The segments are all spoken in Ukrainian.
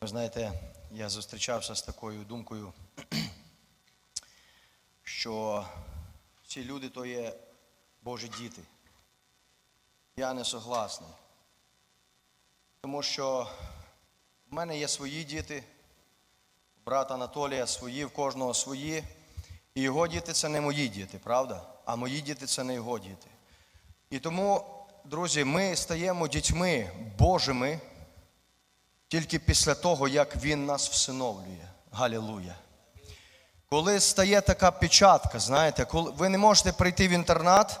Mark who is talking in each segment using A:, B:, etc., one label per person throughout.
A: Ви знаєте, я зустрічався з такою думкою, що всі люди то є Божі діти. Я не согласний. Тому що в мене є свої діти, у брата Анатолія свої, в кожного свої. І його діти це не мої діти, правда? А мої діти це не його діти. І тому, друзі, ми стаємо дітьми Божими тільки після того, як Він нас всиновлює. Галілуя. Коли стає така печатка, знаєте, коли ви не можете прийти в інтернат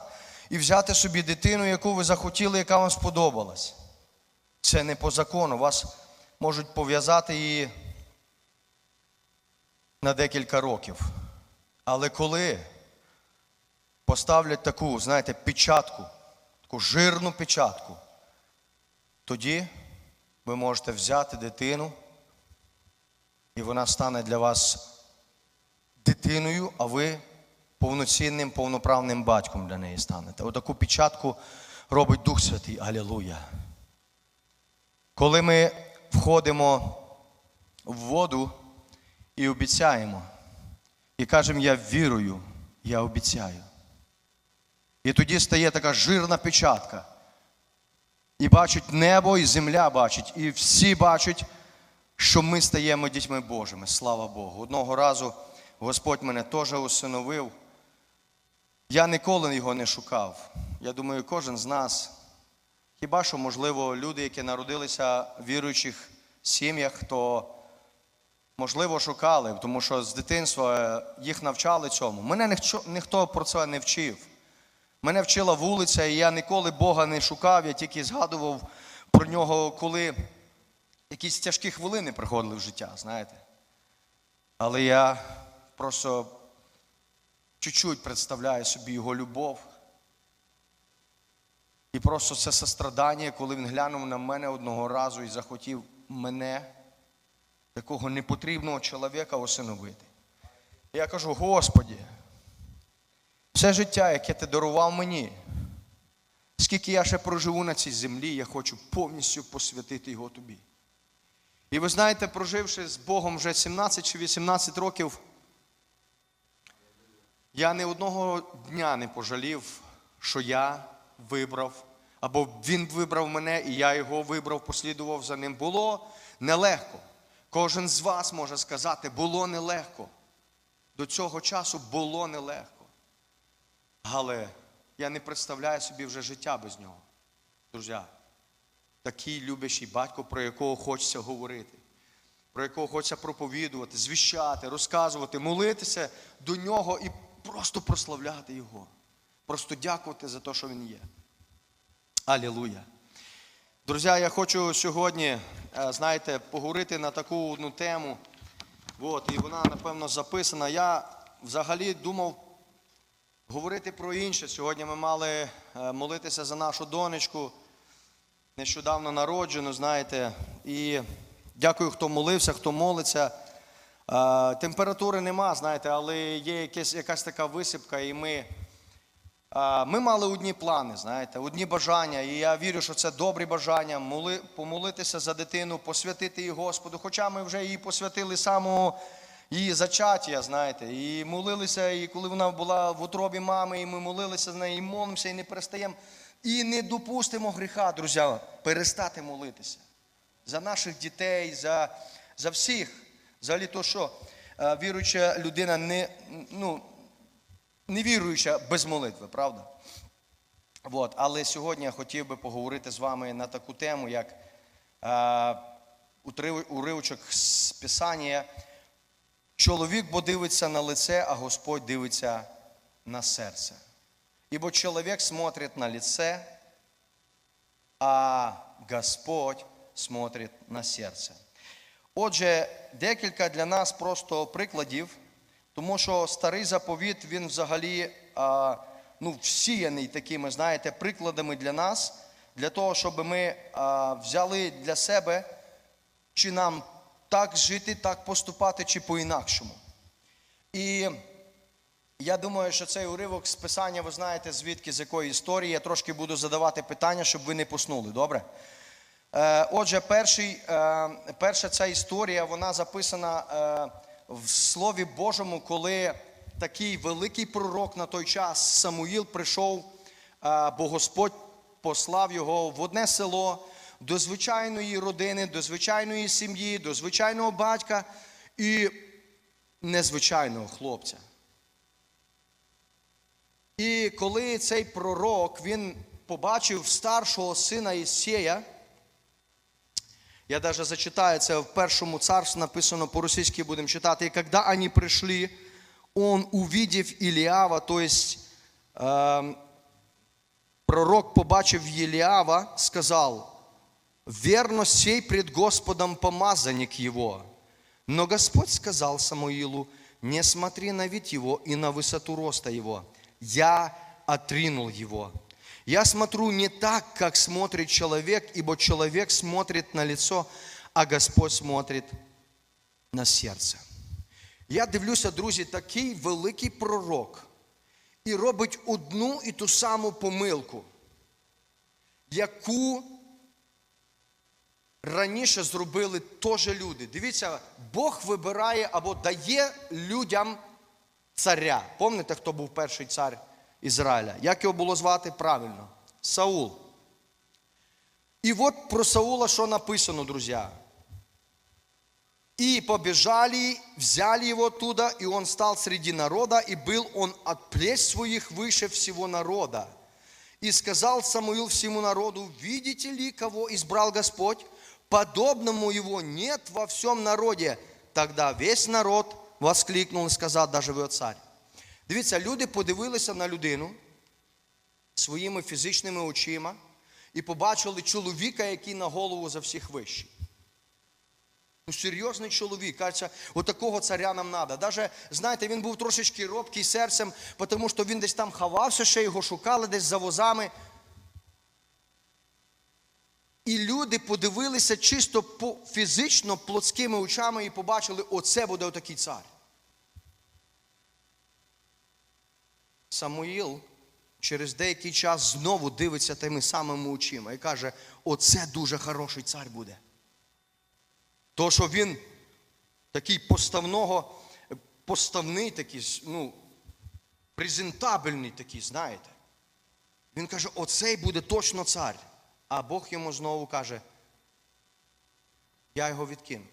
A: і взяти собі дитину, яку ви захотіли, яка вам сподобалась. Це не по закону. Вас можуть пов'язати її на декілька років. Але коли поставлять таку, знаєте, печатку, таку жирну печатку, тоді ви можете взяти дитину, і вона стане для вас дитиною, а ви повноцінним, повноправним батьком для неї станете. Отаку печатку робить Дух Святий. Алілуя. Коли ми входимо в воду і обіцяємо, і кажемо, я вірую, я обіцяю. І тоді стає така жирна печатка. І бачить небо, і земля бачить, і всі бачать, що ми стаємо дітьми Божими. Слава Богу. Одного разу Господь мене теж усиновив. Я ніколи його не шукав. Я думаю, кожен з нас. Хіба що, можливо, люди, які народилися в віруючих сім'ях, то можливо шукали, тому що з дитинства їх навчали цьому. Мене ніхто про це не вчив. Мене вчила вулиця, і я ніколи Бога не шукав, я тільки згадував про нього, коли якісь тяжкі хвилини приходили в життя, знаєте. Але я просто чуть-чуть представляю собі його любов. І просто це сострадання, коли він глянув на мене одного разу і захотів мене, такого непотрібного чоловіка, осиновити. Я кажу, Господі, все життя, яке ти дарував мені, скільки я ще проживу на цій землі, я хочу повністю посвятити його тобі. І ви знаєте, проживши з Богом вже 17 чи 18 років, я не одного дня не пожалів, що я вибрав, або він вибрав мене, і я його вибрав, послідував за ним. Було нелегко. Кожен з вас може сказати, було нелегко. До цього часу було нелегко. Але я не представляю собі вже життя без нього. Друзі, такий любящий батько, про якого хочеться говорити, про якого хочеться проповідувати, звіщати, розказувати, молитися до нього і просто прославляти Його. Просто дякувати за те, що Він є. Алілуя. Друзі, я хочу сьогодні, е, знаєте, поговорити на таку одну тему. От, і вона, напевно, записана. Я взагалі думав говорити про інше. Сьогодні ми мали е, молитися за нашу донечку, нещодавно народжену, знаєте. І дякую, хто молився, хто молиться. Е, Температури нема, знаєте, але є якась, якась така висипка, і ми. Ми мали одні плани, знаєте, одні бажання, і я вірю, що це добрі бажання моли, помолитися за дитину, посвятити її Господу. Хоча ми вже її посвятили самого її зачаття, знаєте, і молилися, і коли вона була в утробі мами, і ми молилися з нею, і молимося, і не перестаємо. І не допустимо гріха, друзі, перестати молитися за наших дітей, за, за всіх. Взагалі, то що е, віруюча людина не. ну, невіруюча без молитви, правда? От. Але сьогодні я хотів би поговорити з вами на таку тему, як е, уривочок з Писання. Чоловік бо дивиться на лице, а Господь дивиться на серце. Ибо чоловік смотрит на лице, а Господь смотрит на серце. Отже, декілька для нас просто прикладів. Тому що старий заповіт, він взагалі ну, всіяний такими, знаєте, прикладами для нас, для того, щоб ми взяли для себе, чи нам так жити, так поступати, чи по-інакшому. І я думаю, що цей уривок з писання, ви знаєте, звідки, з якої історії. Я трошки буду задавати питання, щоб ви не поснули, добре? Е, Отже, перший, е, перша ця історія вона записана е, в Слові Божому, коли такий великий пророк на той час Самуїл прийшов, бо Господь послав його в одне село до звичайної родини, до звичайної сім'ї, до звичайного батька і незвичайного хлопця. І коли цей пророк він побачив старшого сина Ісея, я даже зачитаю це в першому царстві, написано по-російськи будемо читати. І коли вони прийшли, он увидев Іліава, то есть е, пророк побачив Єліава, сказав, верно сей пред Господом помазанник его. Но Господь сказал Самуилу, не смотри на вид его и на высоту роста его. Я отринул его. Я смотрю не так, как смотрит человек, ибо человек смотрит на лицо, а Господь смотрит на серце. Я дивлюся, друзі, такий великий пророк і робить одну і ту саму помилку, яку раніше зробили теж люди. Дивіться, Бог вибирає або дає людям царя. Пам'ятаєте, хто був перший цар Ізраїля? Як його було звати правильно? Саул. І от про Саула що написано, друзі? И побежали, взяли его оттуда, и он стал среди народа, и был он от плеч своих выше всего народа. И сказал Самуил всему народу, видите ли, кого избрал Господь? Подобному его нет во всем народе. Тогда весь народ воскликнул и сказал, даже ви царь. Дивіться, люди подивилися на людину своїми фізичними очима і побачили чоловіка, який на голову за всіх вищий. Ну, серйозний чоловік, каже, отакого царя нам треба. Даже, знаєте, він був трошечки робкий серцем, тому що він десь там ховався, ще його шукали десь за возами. І люди подивилися чисто по, фізично плотськими очами і побачили, оце буде отакий цар. Самуїл через деякий час знову дивиться тими самими очима і каже: оце дуже хороший цар буде. То, що він такий поставного, поставний такий, ну, презентабельний такий, знаєте. Він каже, оцей буде точно цар. А Бог йому знову каже, я його відкинув.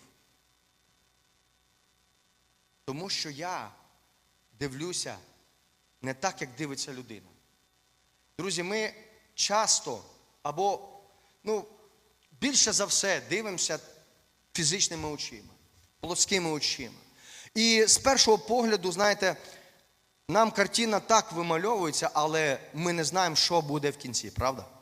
A: Тому що я дивлюся не так, як дивиться людина. Друзі, ми часто або, ну, більше за все дивимося фізичними очима, плотськими очима. І з першого погляду, знаєте, нам картина так вимальовується, але ми не знаємо, що буде в кінці, правда?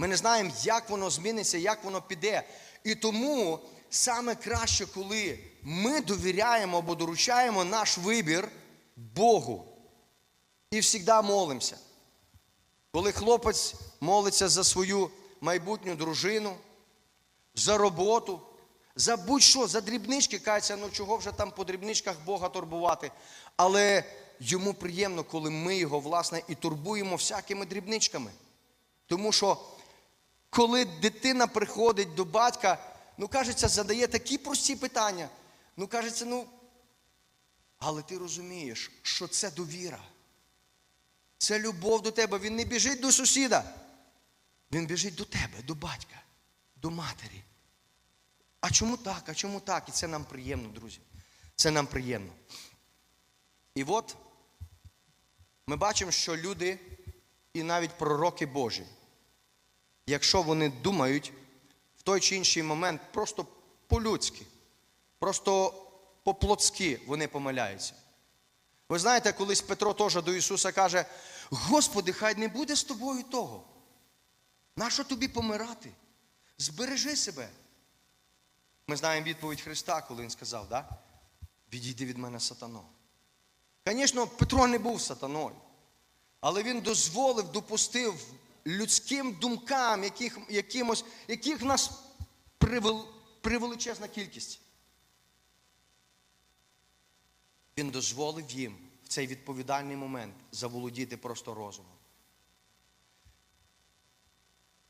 A: Ми не знаємо, як воно зміниться, як воно піде. І тому саме краще, коли ми довіряємо або доручаємо наш вибір Богу. І завжди молимося. Коли хлопець молиться за свою майбутню дружину, за роботу, за будь-що, за дрібнички, кається, ну чого вже там по дрібничках Бога турбувати. Але йому приємно, коли ми його, власне, і турбуємо всякими дрібничками. Тому що, коли дитина приходить до батька, ну, кажеться, задає такі прості питання. Ну, кажеться, ну, але ти розумієш, що це довіра. Це любов до тебе. Він не біжить до сусіда. Він біжить до тебе, до батька, до матері. А чому так? А чому так? І це нам приємно, друзі. Це нам приємно. І от ми бачимо, що люди, і навіть пророки Божі, якщо вони думають в той чи інший момент просто по-людськи, просто по-плотськи вони помиляються. Ви знаєте, колись Петро теж до Ісуса каже: Господи, хай не буде з тобою того. Нащо тобі помирати? Збережи себе. Ми знаємо відповідь Христа, коли Він сказав, да? відійди від мене сатано. Звісно, Петро не був сатаною, але він дозволив, допустив людським думкам, яких, якимось, яких нас привел, привеличезна кількість. Він дозволив їм в цей відповідальний момент заволодіти просто розумом.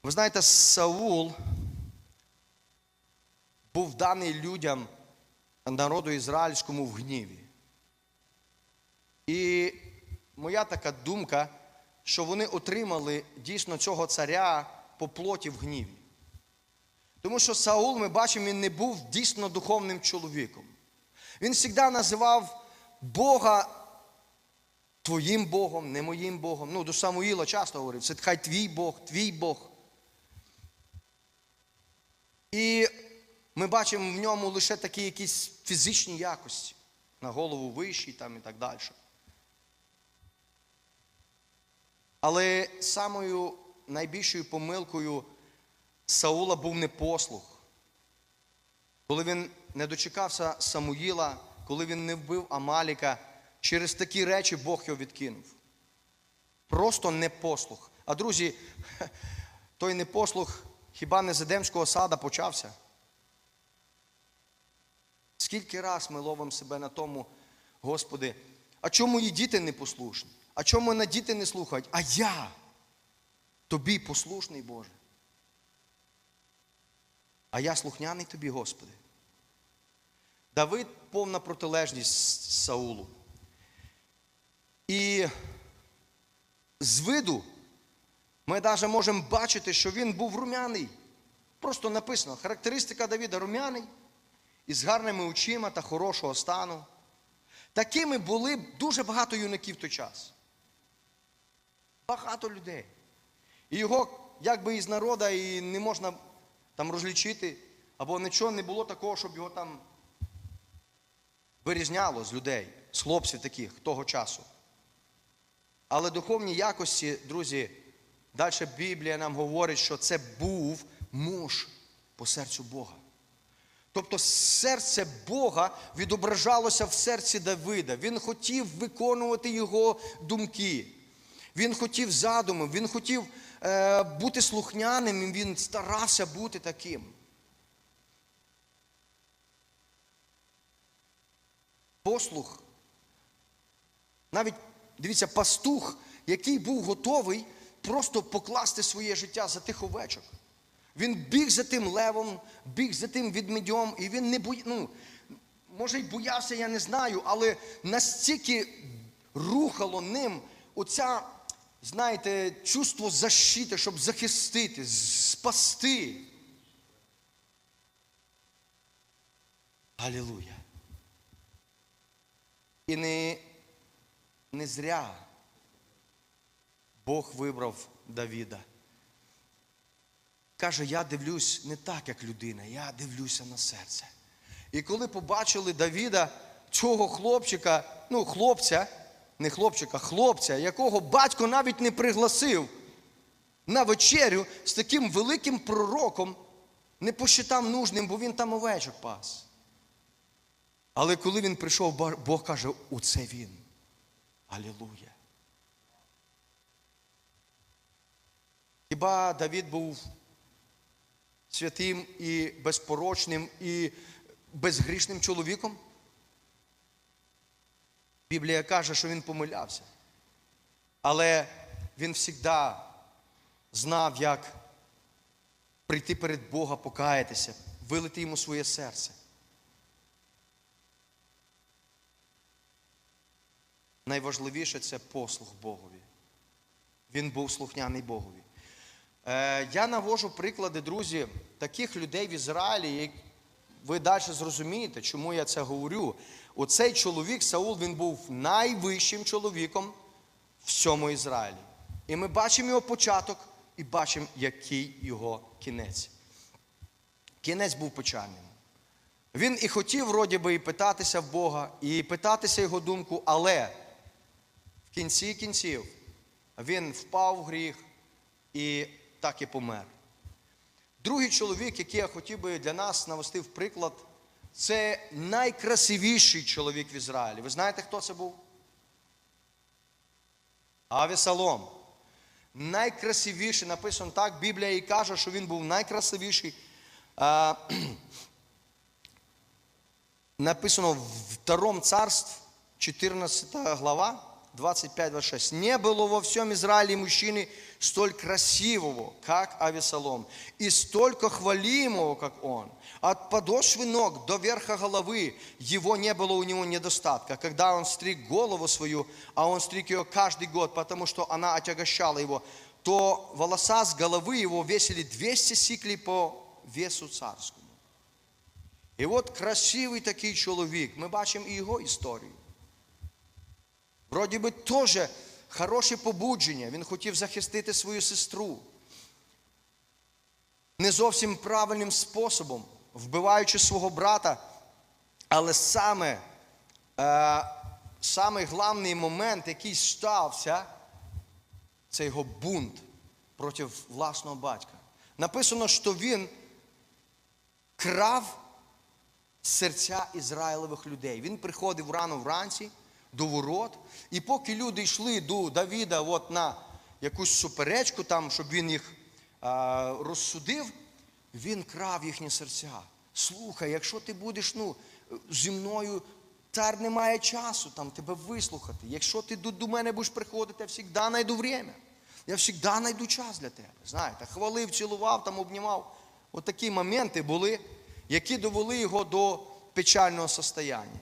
A: Ви знаєте, Саул був даний людям народу ізраїльському в гніві. І моя така думка, що вони отримали дійсно цього царя по плоті в гніві. Тому що Саул, ми бачимо, він не був дійсно духовним чоловіком. Він завжди називав Бога твоїм Богом, не моїм Богом. Ну, до Самуїла часто говорив, це хай твій Бог, твій Бог. І ми бачимо в ньому лише такі якісь фізичні якості, на голову вищий там і так далі. Але самою найбільшою помилкою Саула був непослух. Коли він не дочекався Самуїла, коли він не вбив Амаліка, через такі речі Бог його відкинув. Просто непослух. А друзі, той непослух хіба не з Едемського сада почався? Скільки раз ми ловимо себе на тому, Господи, а чому мої діти не послушні? А чому мене діти не слухають? А я тобі послушний, Боже. А я слухняний тобі, Господи. Давид повна протилежність Саулу. І з виду ми навіть можемо бачити, що він був рум'яний. Просто написано, характеристика Давіда рум'яний, із гарними очима та хорошого стану. Такими були дуже багато юнаків в той час. Багато людей. І його, якби із народу, і не можна там розлічити, або нічого не було такого, щоб його там вирізняло з людей, з хлопців таких того часу. Але духовні якості, друзі, далі Біблія нам говорить, що це був муж по серцю Бога. Тобто серце Бога відображалося в серці Давида. Він хотів виконувати його думки. Він хотів задуми, він хотів е, бути слухняним, і він старався бути таким. Послух. Навіть, дивіться, пастух, який був готовий просто покласти своє життя за тих овечок. Він біг за тим левом, біг за тим відмедьом, і він не боя... ну, може й боявся, я не знаю, але настільки рухало ним оця, знаєте, чувство защити, щоб захистити, спасти. Алілуя. І не, не зря Бог вибрав Давіда. Каже, я дивлюсь не так, як людина, я дивлюся на серце. І коли побачили Давіда, цього хлопчика, ну, хлопця, не хлопчика, хлопця, якого батько навіть не пригласив на вечерю з таким великим пророком, не посчитав нужним, бо він там овечок пас. Але коли він прийшов, Бог каже, оце він. Алілуя. Хіба Давід був святим і безпорочним і безгрішним чоловіком? Біблія каже, що він помилявся. Але він завжди знав, як прийти перед Бога, покаятися, вилити йому своє серце. Найважливіше це послух Богові. Він був слухняний Богові. Е, я навожу приклади, друзі, таких людей в Ізраїлі, як ви далі зрозумієте, чому я це говорю. Оцей чоловік, Саул, він був найвищим чоловіком в всьому Ізраїлі. І ми бачимо його початок і бачимо, який його кінець. Кінець був печальним. Він і хотів, вроді би, і питатися в Бога, і питатися його думку, але в кінці кінців він впав в гріх і так і помер. Другий чоловік, який я хотів би для нас навести в приклад, це найкрасивіший чоловік в Ізраїлі. Ви знаєте, хто це був? Авісалом. Найкрасивіший, написано так, Біблія і каже, що він був найкрасивіший. Написано в Втором царств, 14 глава, 25-26. «Не было во всем Израиле мужчины столь красивого, как Авесолом, и столько хвалимого, как он. От подошвы ног до верха головы его не было у него недостатка. Когда он стриг голову свою, а он стриг ее каждый год, потому что она отягощала его, то волоса с головы его весили 200 сиклей по весу царскому. І от красивий такий чоловік, ми бачимо і його історію. Вроді би теж хороше побудження. Він хотів захистити свою сестру. Не зовсім правильним способом, вбиваючи свого брата. Але саме, е, саме головний момент, який стався, це його бунт проти власного батька. Написано, що він крав серця Ізраїлевих людей. Він приходив рано вранці до ворот, і поки люди йшли до Давіда от на якусь суперечку, там, щоб він їх а, розсудив, він крав їхні серця. Слухай, якщо ти будеш ну, зі мною, цар не має часу там тебе вислухати. Якщо ти до, до мене будеш приходити, я завжди знайду время. Я завжди знайду час для тебе. Знаєте, хвалив, цілував, там обнімав. От моменти були, які довели його до печального состояння.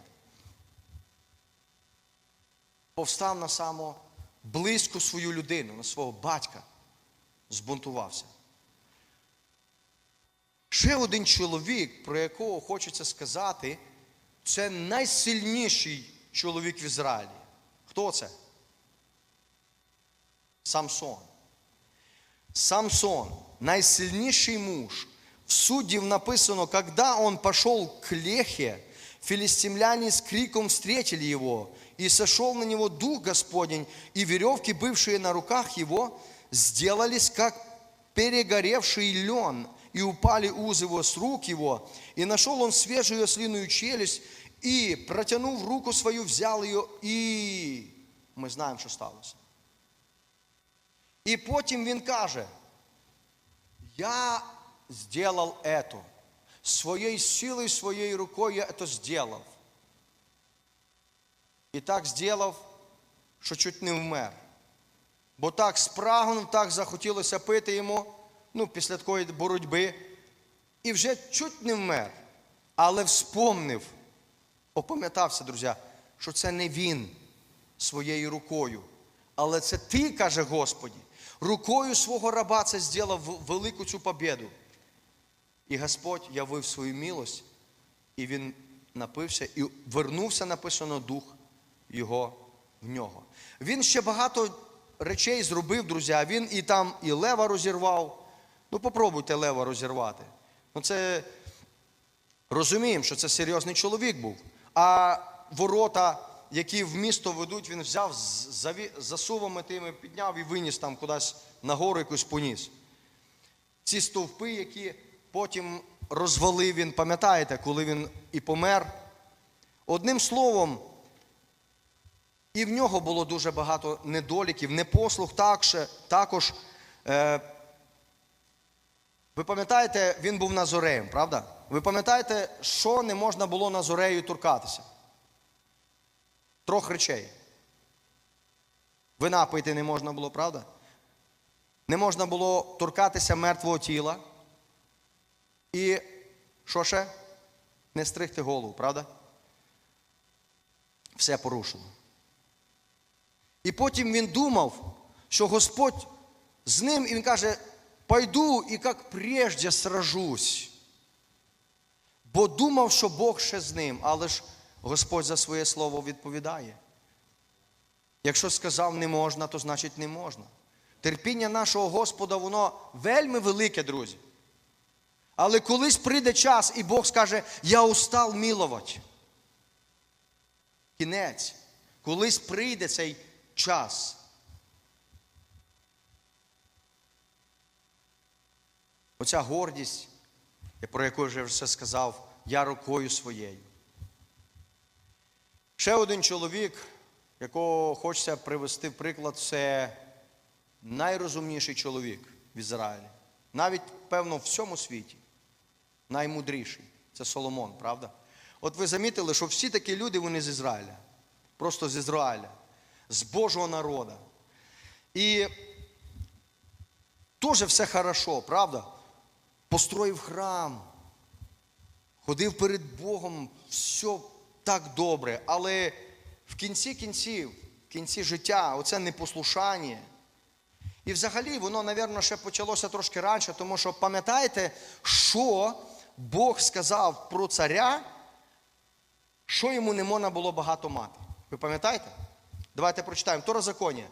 A: Повстав на само близьку свою людину, на свого батька, збунтувався. Ще один чоловік, про якого хочеться сказати, це найсильніший чоловік в Ізраїлі. Хто це? Самсон. Самсон, найсильніший муж. В суддів написано, когда он пошел к Лехе, филистимляне с криком встретили его, и сошел на него дух Господень, и веревки, бывшие на руках его, сделались как перегоревший лен, и упали узы его с рук его, и нашел он свежую ослиную челюсть, и, протянув руку свою, взял ее, и ми знаємо, що сталося. І потім він каже, я сделал это. Своей силой, своей рукой я это сделал. І так сделав, що чуть не вмер. Бо так спрагнув, так захотілося пити йому, ну, після такої боротьби. І вже чуть не вмер. Але вспомнив, опам'ятався, друзі, що це не він своєю рукою. Але це ти, каже Господі, рукою свого раба це зробив велику цю побіду. І Господь явив свою милость, і він напився, і вернувся, написано, дух його в нього. Він ще багато речей зробив, друзі. Він і там і лева розірвав. Ну, попробуйте лева розірвати. Ну, це розуміємо, що це серйозний чоловік був. А ворота, які в місто ведуть, він взяв з засувами тими, підняв і виніс там кудись на гору якусь поніс. Ці стовпи, які потім розвалив він, пам'ятаєте, коли він і помер. Одним словом, і в нього було дуже багато недоліків, непослух також. е, ви пам'ятаєте, він був назореєм, правда? Ви пам'ятаєте, що не можна було назорею торкатися? Трьох речей. Вина пити не можна було, правда? Не можна було торкатися мертвого тіла. І що ще? Не стригти голову, правда? Все порушило. І потім він думав, що Господь з ним, і він каже, пойду і як прежде сражусь. Бо думав, що Бог ще з ним, але ж Господь за своє слово відповідає. Якщо сказав не можна, то значить не можна. Терпіння нашого Господа, воно вельми велике, друзі. Але колись прийде час, і Бог скаже, я устав милувати. Кінець. Колись прийде цей час. Оця гордість, про яку я вже все сказав, я рукою своєю. Ще один чоловік, якого хочеться привести в приклад, це найрозумніший чоловік в Ізраїлі. Навіть, певно, в всьому світі. Наймудріший. Це Соломон, правда? От ви замітили, що всі такі люди, вони з Ізраїля. Просто з Ізраїля. З Божого народу. І теж все хорошо, правда? Построїв храм, ходив перед Богом, все так добре. Але в кінці кінців, в кінці життя, оце непослушання. І взагалі воно, мабуть, ще почалося трошки раніше, тому що пам'ятаєте, що Бог сказав про царя, що йому не можна було багато мати. Ви пам'ятаєте? Давайте прочитаємо. Второзаконие.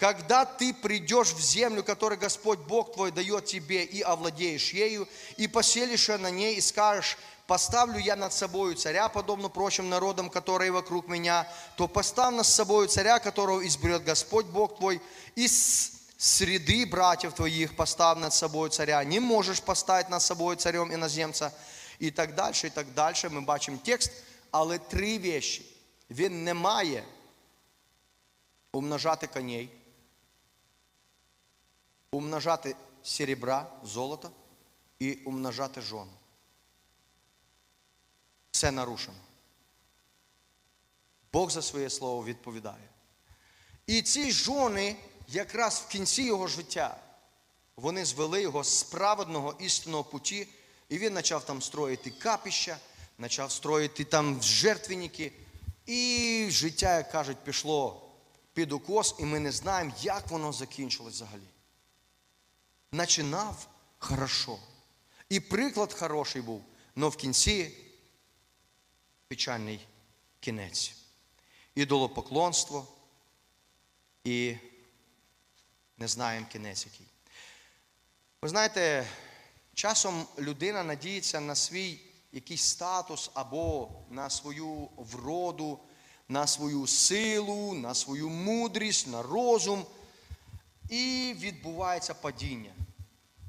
A: Когда ты придешь в землю, которую Господь Бог твой дает тебе, и овладеешь ею, и поселишься на ней, и скажешь, поставлю я над собою царя, подобно прочим народам, которые вокруг меня, то поставь над собою царя, которого изберет Господь Бог твой, из среды братьев твоих поставь над собою царя. Не можешь поставить над собою царем іноземця. І так далі, і так далі. Ми бачимо текст, але три вещі. Він не має умножати коней, умножати серебра, золото і умножати жон. Все нарушено. Бог за своє слово відповідає. І ці жони, якраз в кінці його життя, вони звели його з праведного істинного путі, і він почав там строїти капіща, почав строїти там жертвенники. І життя, як кажуть, пішло під укос, і ми не знаємо, як воно закінчилось взагалі. Начинав хорошо. І приклад хороший був, але в кінці печальний кінець. Ідолопоклонство і не знаємо кінець який. Ви знаєте, часом людина надіється на свій якийсь статус або на свою вроду, на свою силу, на свою мудрість, на розум. І відбувається падіння.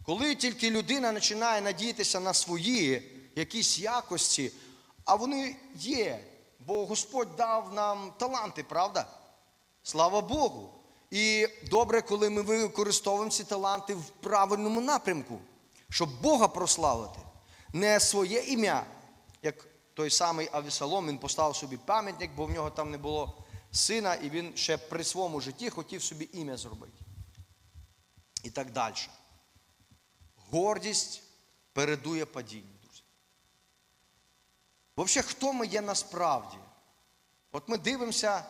A: Коли тільки людина починає надіятися на свої якісь якості, а вони є, бо Господь дав нам таланти, правда? Слава Богу. І добре, коли ми використовуємо ці таланти в правильному напрямку, щоб Бога прославити, не своє ім'я, як той самий Авісалом, він поставив собі пам'ятник, бо в нього там не було сина, і він ще при своєму житті хотів собі ім'я зробити. І так далі. Гордість передує падінню, друзі. Взагалі, хто ми є насправді? От ми дивимося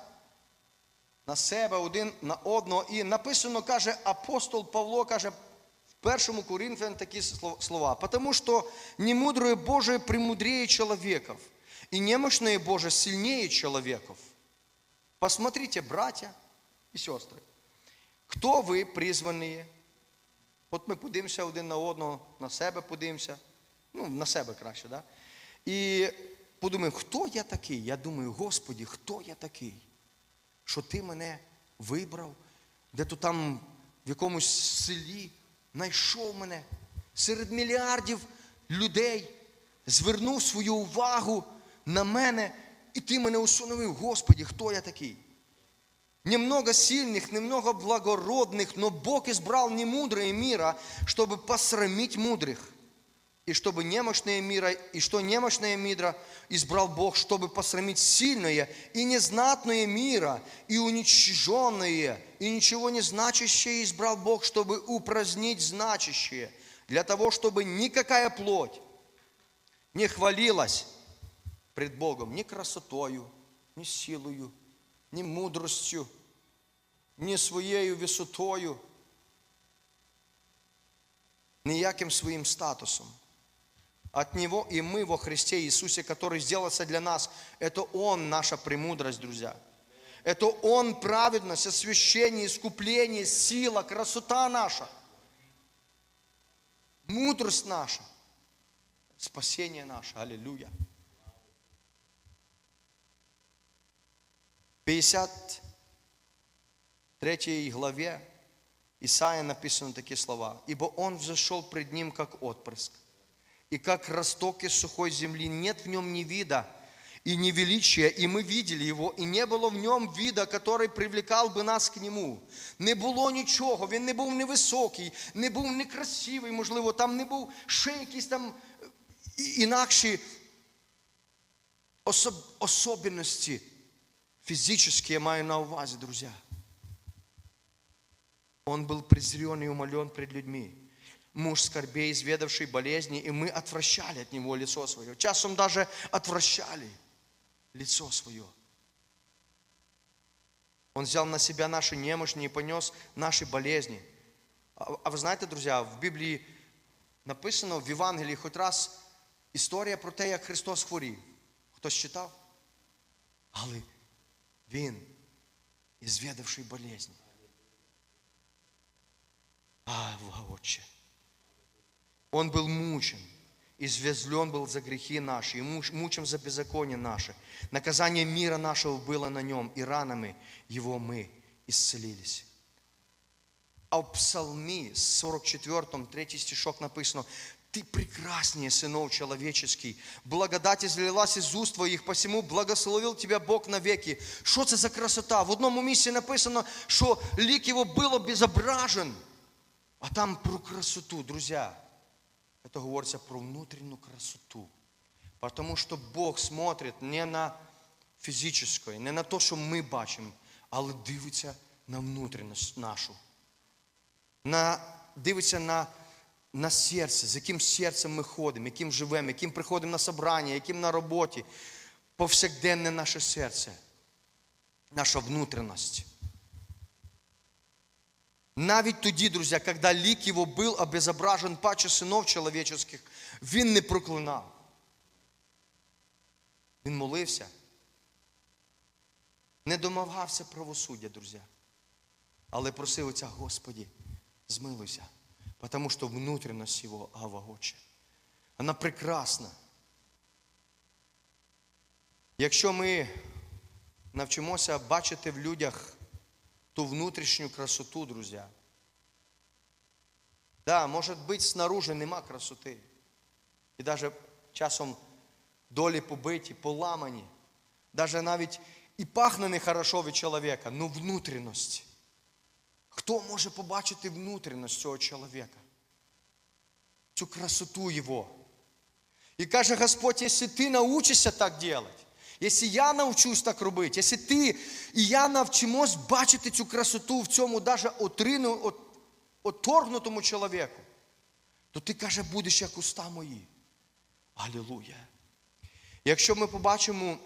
A: на себе один на одного. І написано, каже апостол Павло, каже в першому Коринфян такі слова. Потому что немудрое Божие премудрее человеков, и немощное Божие сильнее человеков. Посмотрите, братья і сестри, хто ви призвані? От ми подивимося один на одного, на себе подивимося. Ну, на себе краще, да? І подумаємо, хто я такий? Я думаю, Господі, хто я такий? що ти мене вибрав, де то там в якомусь селі знайшов мене серед мільярдів людей, звернув свою увагу на мене, і ти мене усуновив, Господі, хто я такий? Немного сильных, немного благородных, но Бог избрал не мудрые мира, чтобы посрамить мудрых. И чтобы немощные мира, и что немощное мира избрал Бог, чтобы посрамить сильное и незнатное мира, и уничиженное, и ничего не значащее избрал Бог, чтобы упразднить значащее, для того, чтобы никакая плоть не хвалилась пред Богом ни красотою, ни силою, ни мудростью, ни своєю висотою, ніяким своїм статусом. От Него и мы во Христе Иисусе, который сделался для нас. Это Он наша премудрость, друзья. Это Он праведность, освящение, искупление, сила, красота наша. Мудрость наша. Спасение наше. Аллилуйя. 53 главе Исаия написаны такие слова. «Ибо Он взошел пред Ним, как отпрыск, и как росток из сухой земли, нет в нем ни вида и ни величия, и мы видели его, и не було в ньому вида, который привлекал би нас к нему. Не було нічого, він не був невисокий, не був некрасивий, можливо, там не був ще якісь там інакші особ, особенності Физически я маю на увазі, друзья. Он был презрен и умолен пред людьми. Муж скорбей, изведавший болезни, и мы отвращали от него лицо свое. Часом даже отвращали лицо свое. Он взял на себя наши немощи и понес наши болезни. А а ви знаєте, друзі, в Біблії написано в Євангелії хоч раз історія про те, як Христос хворів. Хтось читав? Але Він, ізвідавши болезні. А, Отче. Он был мучен, извезлен был за грехи наши, и муч- мучим за беззаконие наше. Наказание мира нашего было на нем, и ранами его мы исцелились. А в Псалмі 44, 3 стишок написано, «Ты прекраснее сынов человеческий, благодать излилась из уст твоїх, посему благословил тебя Бог навеки». Що це за красота? В одному місці написано, що лік його було безображен. А там про красоту, друзья. Это говорится про внутреннюю красоту. Потому что Бог смотрит не на фізичне, не на те, що ми бачимо, але дивиться на внутрішність нашу. На, дивиться на, на серце, з яким серцем ми ходимо, яким живемо, яким приходимо на собрання, яким на роботі. Повсякденне наше серце, наша внутрішність. Навіть тоді, друзі, коли лік його був обезображен паче синов чоловічих, він не проклинав. Він молився. Не домагався правосуддя, друзі. Але просив Отця, Господі, змилуйся, тому що внутрішність його гавагоче. Вона прекрасна. Якщо ми навчимося бачити в людях ту внутрішню красоту, друзі. Да, може бути, снаружи нема красоти. І навіть часом долі побиті, поламані. Даже навіть і пахне нехорошо від чоловіка, ну внутрішність. Хто може побачити внутрішність цього чоловіка? Цю красоту його. І каже Господь, якщо ти научишся так делать, якщо я навчусь так робити, якщо ти і я навчимось бачити цю красоту в цьому даже отрину, от, оторгнутому чоловіку, то ти, каже, будеш як уста мої. Алілуя. Якщо ми побачимо,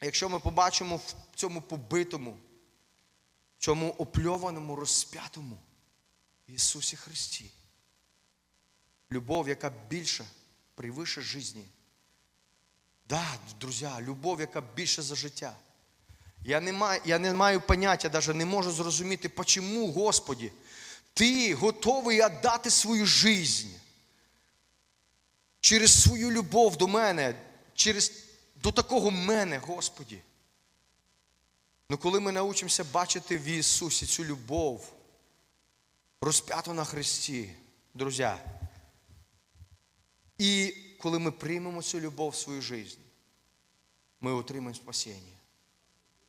A: якщо ми побачимо в цьому побитому, в цьому опльованому, розп'ятому Ісусі Христі, любов, яка більша, превише житті. Да, друзі, любов, яка більше за життя. Я не маю, я не маю поняття, навіть не можу зрозуміти, чому, Господі, Ти готовий віддати свою життя через свою любов до мене, через, до такого мене, Господі. Ну коли ми научимося бачити в Ісусі цю любов, розп'яту на Христі, друзі, і коли ми приймемо цю любов в свою життя, ми отримаємо спасіння.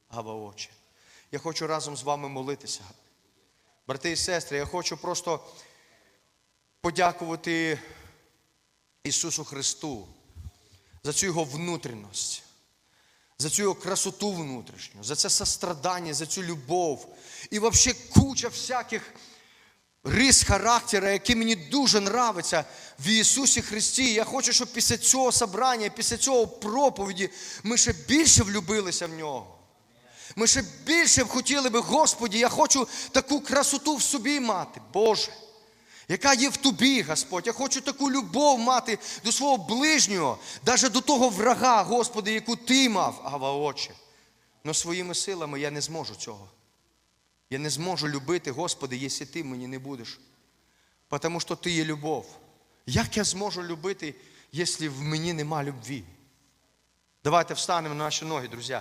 A: Гава Отче. Я хочу разом з вами молитися. Брати і сестри, я хочу просто подякувати Ісусу Христу за цю Його внутрішність, за цю Його красоту внутрішню, за це сострадання, за цю любов. І взагалі куча всяких рис характера, які мені дуже нравиться в Ісусі Христі. Я хочу, щоб після цього собрання, після цього проповіді ми ще більше влюбилися в нього. Ми ще більше хотіли би, Господі, я хочу таку красоту в собі мати, Боже, яка є в тобі, Господь. Я хочу таку любов мати до свого ближнього, навіть до того врага, Господи, яку ти мав, Ава Отче. Но своїми силами я не зможу цього. Я не зможу любити, Господи, якщо ти мені не будеш. Тому що ти є любов. Як я зможу любити, якщо в мені нема любві? Давайте встанемо на наші ноги, друзі.